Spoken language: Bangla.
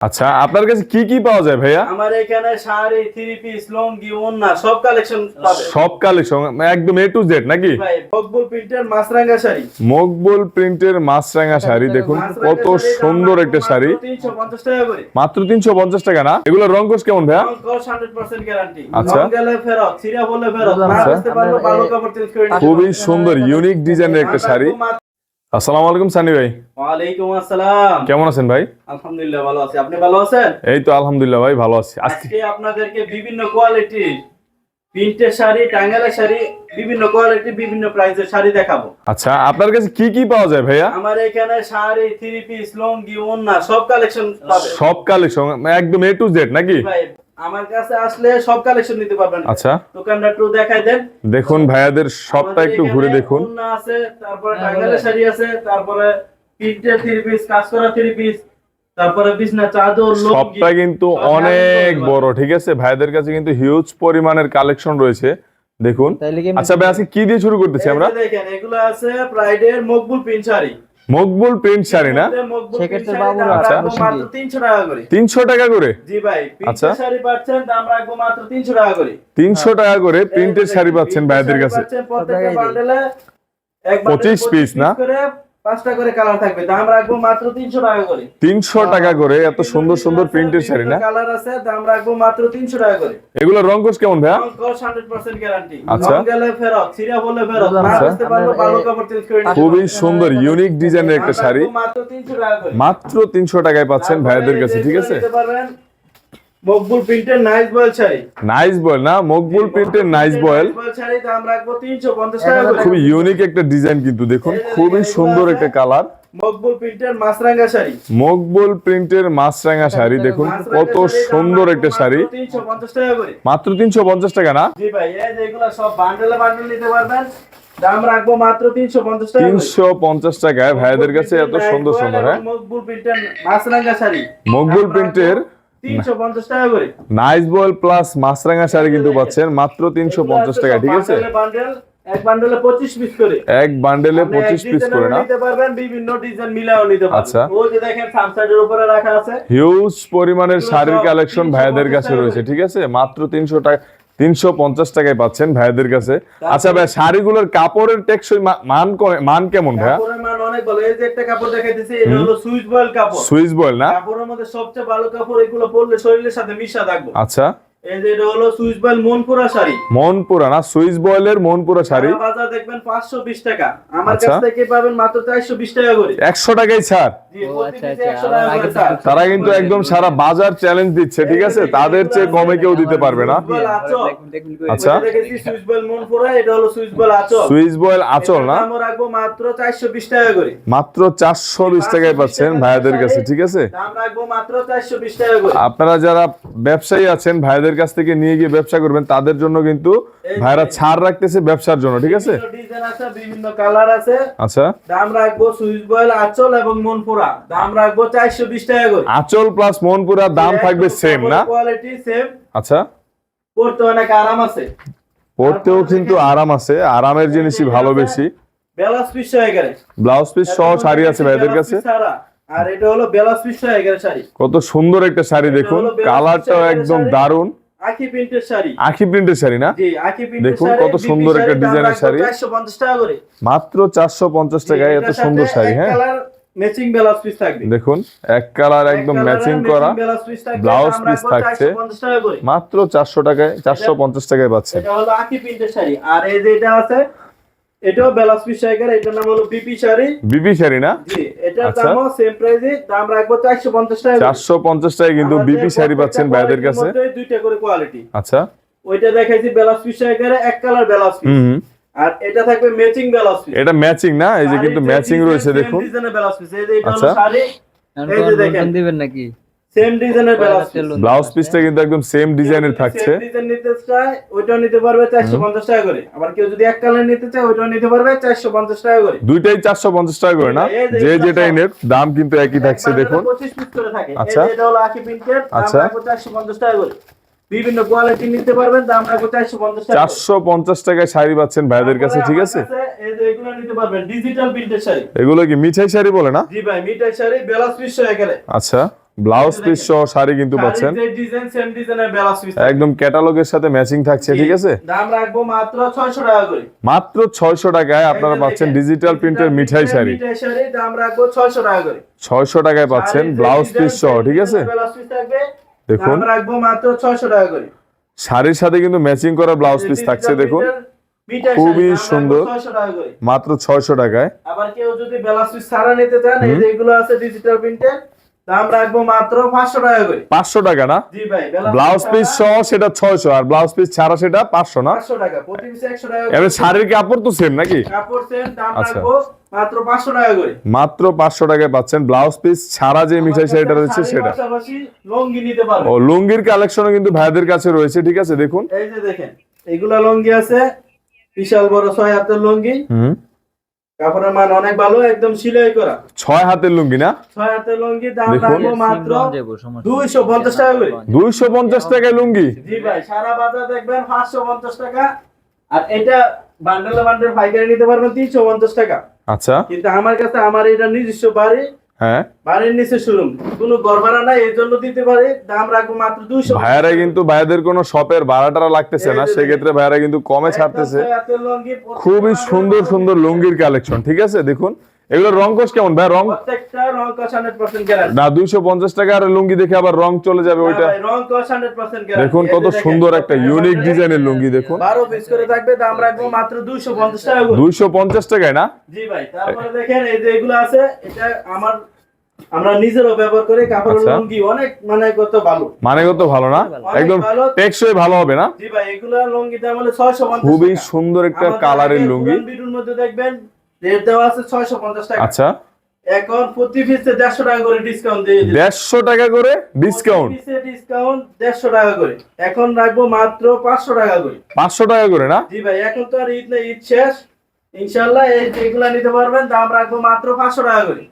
আচ্ছা আপনার কাছে কি কি পাওয়া যায় ভাইয়া? আমার এখানে শাড়ি থ্রি পিস লুঙ্গি ওন্না সব কালেকশন পাবে সব কালেকশন একদম এ টু জেড নাকি? ভাই বকবুল প্রিন্টের মাছরাঙ্গা শাড়ি। মকবুল প্রিন্টের মাছরাঙা শাড়ি দেখুন কত সুন্দর একটা শাড়ি। তিনশো পঞ্চাশ টাকা করে। মাত্র তিনশো পঞ্চাশ টাকা না? এগুলো রঙ্কশ কেমন ভাইয়া? হান্ড্রেড পার্সেন্ট গ্যারান্টি আচ্ছা। গেলে ফেরত সিরিয়া বললে ফেরত। না আচ্ছা। বুঝতে পারল ভালো কাপড় চেঞ্জ করে নিতে খুবই সুন্দর ইউনিক ডিজাইনের একটা শাড়ি। আসসালামু আলাইকুম সানি ভাই। ওয়ালাইকুম আসসালাম। কেমন আছেন ভাই? আলহামদুলিল্লাহ ভালো আছি। আপনি ভালো আছেন? এই তো আলহামদুলিল্লাহ ভাই ভালো আছি। আজকে আপনাদেরকে বিভিন্ন কোয়ালিটি প্রিন্টের শাড়ি টাঙ্গালের শাড়ি বিভিন্ন কোয়ালিটি বিভিন্ন প্রাইসের শাড়ি দেখাবো। আচ্ছা আপনার কাছে কি কি পাওয়া যায় ভাইয়া? আমার এখানে শাড়ি থ্রি পিস লুঙ্গি ওন্না সব কালেকশন পাবে সব কালেকশন একদম এ টু জেড নাকি? ভাই আমার কাছে আসলে সব কালেকশন নিতে পারবেন। আচ্ছা। দোকানটা একটু দেখাই দেন। দেখুন ভাইয়াদের সবটা একটু ঘুরে দেখুন। আছে তারপরে টাঙ্গালের শাড়ি আছে তারপরে প্রিন্টের থ্রি পিস কাজ করা থ্রি পিস তারপরে বিছনা চাদর সবটা কিন্তু অনেক বড় ঠিক আছে? ভাইদের কাছে কিন্তু হিউজ পরিমাণের কালেকশন রয়েছে। দেখুন। আচ্ছা ভাই আজকে কি দিয়ে শুরু করতেছি আমরা? দেখেন এগুলো আছে প্রাইডের মকবুল শাড়ি। মকবুল প্রিন্ট শাড়ি না সেক্ষেত্রে বাবু বাবুরা আচ্ছা। মাত্র 300 টাকা করে তিনশো টাকা করে জি ভাই আচ্ছা। প্রিন্টের শাড়ি পাচ্ছেন দাম রাখব মাত্র 300 টাকা করে তিনশো টাকা করে প্রিন্টের শাড়ি পাচ্ছেন ভাইদের কাছে পাচ্ছেন প্রত্যেকটা বান্ডেলে 25 পিস না? পাঁচটা করে কালার থাকবে। দাম রাখব মাত্র 300 টাকা করে। তিনশো টাকা করে এত সুন্দর সুন্দর প্রিন্টের শাড়ি না? কালার আছে দাম রাখব মাত্র 300 টাকা করে। এগুলো রঙ্কশ কেমন ভাইয়া? রংকশ 100% গ্যারান্টি আচ্ছা। গেলে ফেরত সিরিয়া বলে ফেরত। না আচ্ছা। বুঝতে পারল ভালো কাপড় চেঞ্জ করে খুবই সুন্দর ইউনিক ডিজাইনের একটা শাড়ি। মাত্র 300 টাকা করে। মাত্র তিনশো টাকায় পাচ্ছেন ভাইয়াদের কাছে ঠিক আছে? নিতে পারবেন। মকবুল প্রিন্টের nice voile sari nice voile না? মকবুল প্রিন্টের নাইস বয়েল শাড়ি দাম রাখব 350 টাকা করে। খুবই ইউনিক একটা ডিজাইন কিন্তু দেখুন খুবই সুন্দর একটা কালার মকবুল প্রিন্টের মাছরাঙ্গা শাড়ি। মকবুল প্রিন্টের মাছরাঙা শাড়ি দেখুন কত সুন্দর একটা শাড়ি। তিনশো পঞ্চাশ টাকা করে। মাত্র তিনশো পঞ্চাশ টাকা না? জি ভাই এই যে এগুলো সব বান্ডেলে বান্ডেল নিতে পারবেন। দাম রাখব মাত্র টাকা টাকায় কাছে এত সুন্দর সুন্দর হ্যাঁ? মকবুল প্রিন্টের মাছরাঙ্গা শাড়ি। মকবুল প্রিন্টের nice voile plus Machranga sari কিন্তু পাচ্ছেন মাত্র তিনশো পঞ্চাশ টাকা ঠিক আছে? এক বান্ডেলে পঁচিশ পিস করে। এক বান্ডেলে আপনি পঁচিশ এক পিস করে না? নিতে পারবেন বিভিন্ন ডিজাইন মিলাও নিতে পারবেন। আচ্ছা। ওই যে দেখেন সানসাইডের উপরে রাখা আছে। হিউজ পরিমাণের শাড়ির কালেকশন 350 ভাইয়াদের কাছে রয়েছে ঠিক আছে? মাত্র তিনশো টাকা তিনশো পঞ্চাশ টাকায় পাচ্ছেন ভাইয়াদের কাছে। আচ্ছা ভাই শাড়িগুলোর কাপড়ের টেকসই মান মান কেমন ভাইয়া? মান অনেক ভালো। এই যে একটা কাপড় দেখাইতেছি এটা হলো সুইচ বয়েল কাপড়। সুইচ বয়েল না? কাপড়ের মধ্যে সবচেয়ে ভালো কাপড় এগুলো পরলে শরীরের সাথে মিশা থাকব। আচ্ছা। এই যে এটা হলো সুইচ বয়েল মনপুরা শাড়ি। মনপুরা না সুইচ বয়েলের মনপুরা শাড়ি? বাজার দেখবেন পাঁচশো বিশ টাকা। আমার আচ্ছা। কাছ থেকে পাবেন মাত্র চারশো বিশ টাকা করে। একশো টাকাই ছাড় জি, ও, প্রতি আচ্ছা, piece আচ্ছা, 100 টাকা আমার করে আগে ছাড়। তারা কিন্তু একদম সারা বাজার চ্যালেঞ্জ দিচ্ছে ঠিক আছে? তাদের চেয়ে কমে কেউ দিতে পারবে না। আচ্ছা। সুইচ বয়েল মনপুরা এটা হলো সুইচ বয়েল আঁচল। না? মাত্র চারশো বিশ টাকা করে। মাত্র চারশো বিশ টাকায় পাচ্ছেন ভাইয়াদের কাছে ঠিক আছে? দাম রাখব মাত্র চারশো বিশ টাকা করে। আপনারা যারা ব্যবসায়ী আছেন ভাইদের কাছ থেকে নিয়ে গিয়ে ব্যবসা করবেন তাদের জন্য কিন্তু ভাইরা ছাড় রাখতেছে ব্যবসার জন্য ঠিক আছে? ডিজাইন আছে বিভিন্ন কালার আছে। আচ্ছা। দাম রাখব সুইচ বয়েল আঁচল এবং মনপুরা। দাম রাখব চারশো বিশ টাকা করে। আচল প্লাস মনপুরা দাম থাকবে সেম না? কোয়ালিটি সেম আচ্ছা। পড়তে অনেক আরাম আছে। পড়তেও কিন্তু আরাম আছে আরামের জিনিসই ভালো বেশি। বেলাস পিস হয়ে গেলে। ব্লাউজ পিস সহ শাড়ি আছে ভাইদের কাছে। আর এটা হলো বেলাস পিস হয়ে গেলে শাড়ি। কত সুন্দর একটা শাড়ি দেখুন। কালারটাও একদম দারুণ আখি প্রিন্টের শাড়ি। আখি প্রিন্টের শাড়ি না? জি আখি প্রিন্টের দেখুন কত সুন্দর একটা ডিজাইনের শাড়ি। চারশো পঞ্চাশ টাকা করে। মাত্র চারশো পঞ্চাশ টাকায় এত সুন্দর শাড়ি হ্যাঁ? ম্যাচিং বেলাস পিস থাকবে। দেখুন এক কালার একদম ম্যাচিং করা ব্লাউজ পিস থাকছে। মাত্র চারশো টাকায় চারশো পঞ্চাশ টাকায় পাচ্ছেন এটা হলো আকি প্রিন্টের শাড়ি। আর এই যে এটা আছে এটাও বেলাস পিস শাড়ি এটার নাম হলো বিপি শাড়ি। বিপি শাড়ি না? জি এটার আচ্ছা। দামও সেম প্রাইসে দাম রাখব চারশো পঞ্চাশ টাকা করে। চারশো পঞ্চাশ টাকায় কিন্তু বিপি শাড়ি পাচ্ছেন ভাইদের কাছে। দুইটা করে কোয়ালিটি আচ্ছা। ওইটা দেখাইছি বেলাস পিস এক কালার বেলাস পিস হুম হুম। আর এটা থাকবে ম্যাচিং বেলাসপি এটা ম্যাচিং না? এই যে কিন্তু ম্যাচিং রয়েছে দেখুন। ডিজাইনের বেলাস এই যে এটা হলো আচ্ছা। শাড়ি এই যে দেখেন। দিবেন নাকি? সেম ডিজাইনের ব্লাউজ পিসটা কিন্তু একদম সেম ডিজাইনের থাকছে। ডিজাইন নিতে চায় ওইটাও নিতে পারবে চারশো পঞ্চাশ টাকা করে। আবার কেউ যদি এক কালার নিতে চায় ওইটাও নিতে পারবে চারশো পঞ্চাশ টাকা করে। দুইটাই চারশো পঞ্চাশ টাকা করে না? যে যেটাই নেক দাম কিন্তু একই থাকছে দেখুন। 25 পিস করে থাকে। আচ্ছা। এটা হলো প্রিন্টেড, দাম আচ্ছা। 450 টাকা করে। বিভিন্ন কোয়ালিটি নিতে পারবেন দাম রাখব 450 টাকা করে। চারশো পঞ্চাশ টাকায় শাড়ি পাচ্ছেন ভাইদের কাছে ঠিক আছে? কাছে এই যে এগুলো নিতে পারবেন ডিজিটাল প্রিন্টের শাড়ি। এগুলো কি মিঠাই শাড়ি বলে না? জি ভাই মিটার শাড়ি বেলাস পিস হয়ে আচ্ছা। ব্লাউজ পিস সহ শাড়ি কিন্তু পাচ্ছেন। একদম ক্যাটালগের সাথে ম্যাচিং থাকছে ঠিক আছে? দাম রাখব মাত্র 600 টাকা করে। মাত্র ছয়শো টাকায় আপনারা পাচ্ছেন ডিজিটাল প্রিন্টের মিঠাই শাড়ি। মিঠাই শাড়ি দাম রাখব 600 টাকা করে। ছয়শো টাকায় পাচ্ছেন ব্লাউজ পিস সহ ঠিক আছে? ব্লাউজ পিস থাকবে। দেখুন। দাম রাখব মাত্র 600 টাকা করে। শাড়ির সাথে কিন্তু ম্যাচিং করা ব্লাউজ পিস থাকছে দেখুন। খুবই সুন্দর। 600 মাত্র ছয়শো টাকায়। আবার কেউ যদি ব্লাউজ পিস ছাড়া নিতে চান এই যে এগুলো আছে ডিজিটাল প্রিন্টের দাম রাখব মাত্র 500 টাকা করে। পাঁচশো টাকা না? জি ভাই ব্লাউজ পিস সহ সেটা ছয়শো আর ব্লাউজ পিস ছাড়া সেটা পাঁচশো না? 500 টাকা প্রতি পিস 100 টাকা। এবার শাড়ির কাপড় তো সেম নাকি? কাপড় সেম দাম আচ্ছা। রাখব মাত্র 500 টাকা করে। মাত্র পাঁচশো টাকায় পাচ্ছেন ব্লাউজ পিস ছাড়া যে মিঠাই শাড়িটা রয়েছে সেটা। লুঙ্গি নিতে পারবেন। ও লুঙ্গির কালেকশনও কিন্তু ভাইদের কাছে রয়েছে ঠিক আছে? দেখুন। এই যে দেখেন এগুলা লুঙ্গি আছে বিশাল বড় ছয় হাতের লুঙ্গি। হুম। কাপড়ের মান অনেক ভালো একদম সিলাই করা। ছয় হাতের লুঙ্গি না? ছয় হাতের লুঙ্গি দাম রাখব মাত্র দুইশো পঞ্চাশ টাকা করে। দুইশো পঞ্চাশ টাকা লুঙ্গি? জি ভাই সারা বাজার দেখবেন পাঁচশো পঞ্চাশ টাকা। আর এটা বান্ডেলে বান্ডেল পাইকারি নিতে পারবেন তিনশো পঞ্চাশ টাকা। আচ্ছা। কিন্তু আমার কাছে আমার এটা নিজস্ব বাড়ি হ্যাঁ? বাড়ির নিচে শোরুম কোনো ঘর নাই এই জন্য দিতে পারি দাম রাখব মাত্র দুইশো। ভাইয়ারা কিন্তু ভাইয়াদের কোনো শপের ভাড়াটারা লাগতেছে না সেক্ষেত্রে ভাইয়ারা কিন্তু কমে ছাড়তেছে। খুবই সুন্দর সুন্দর লুঙ্গির কালেকশন ঠিক আছে? দেখুন এগুলো রং কোষ কেমন ভাই? রং প্রত্যেকটা রং হান্ড্রেড পার্সেন্ট গ্যারান্টি না দুইশো পঞ্চাশ টাকা আর লুঙ্গি দেখে আবার রং চলে যাবে ওইটা। রং হান্ড্রেড পার্সেন্ট গ্যারান্টি দেখুন কত সুন্দর একটা ইউনিক ডিজাইনের লুঙ্গি দেখুন। বারো পিস করে থাকবে দাম রাখব মাত্র দুইশো পঞ্চাশ টাকা করে। দুইশো পঞ্চাশ টাকায় না? জি ভাই তারপরে দেখেন এই যে এগুলো আছে এটা আমার আমরা নিজেরও ব্যবহার করি কাপড়ের আচ্ছা। লুঙ্গি অনেক মানে কত ভালো মানে কত ভালো। না একদম। টেকসই ভালো হবে না? জি ভাই এগুলো লুঙ্গি দাম হলো ছয়শো পঞ্চাশ খুবই সুন্দর একটা কালারের লুঙ্গি। ভিডিওর মধ্যে দেখবেন রেট দেওয়া আছে ছয়শো পঞ্চাশ টাকা। আচ্ছা। এখন প্রতি পিসে দেড়শো টাকা করে ডিসকাউন্ট দিয়ে। দেড়শো টাকা করে ডিসকাউন্ট পিসে ডিসকাউন্ট দেড়শো টাকা করে। এখন রাখব মাত্র পাঁচশো টাকা করে। পাঁচশো টাকা করে না? জি ভাই এখন তো আর ঈদ নেই ঈদ শেষ। ইনশাল্লাহ এই যেগুলা নিতে পারবেন দাম রাখব মাত্র পাঁচশো টাকা করে।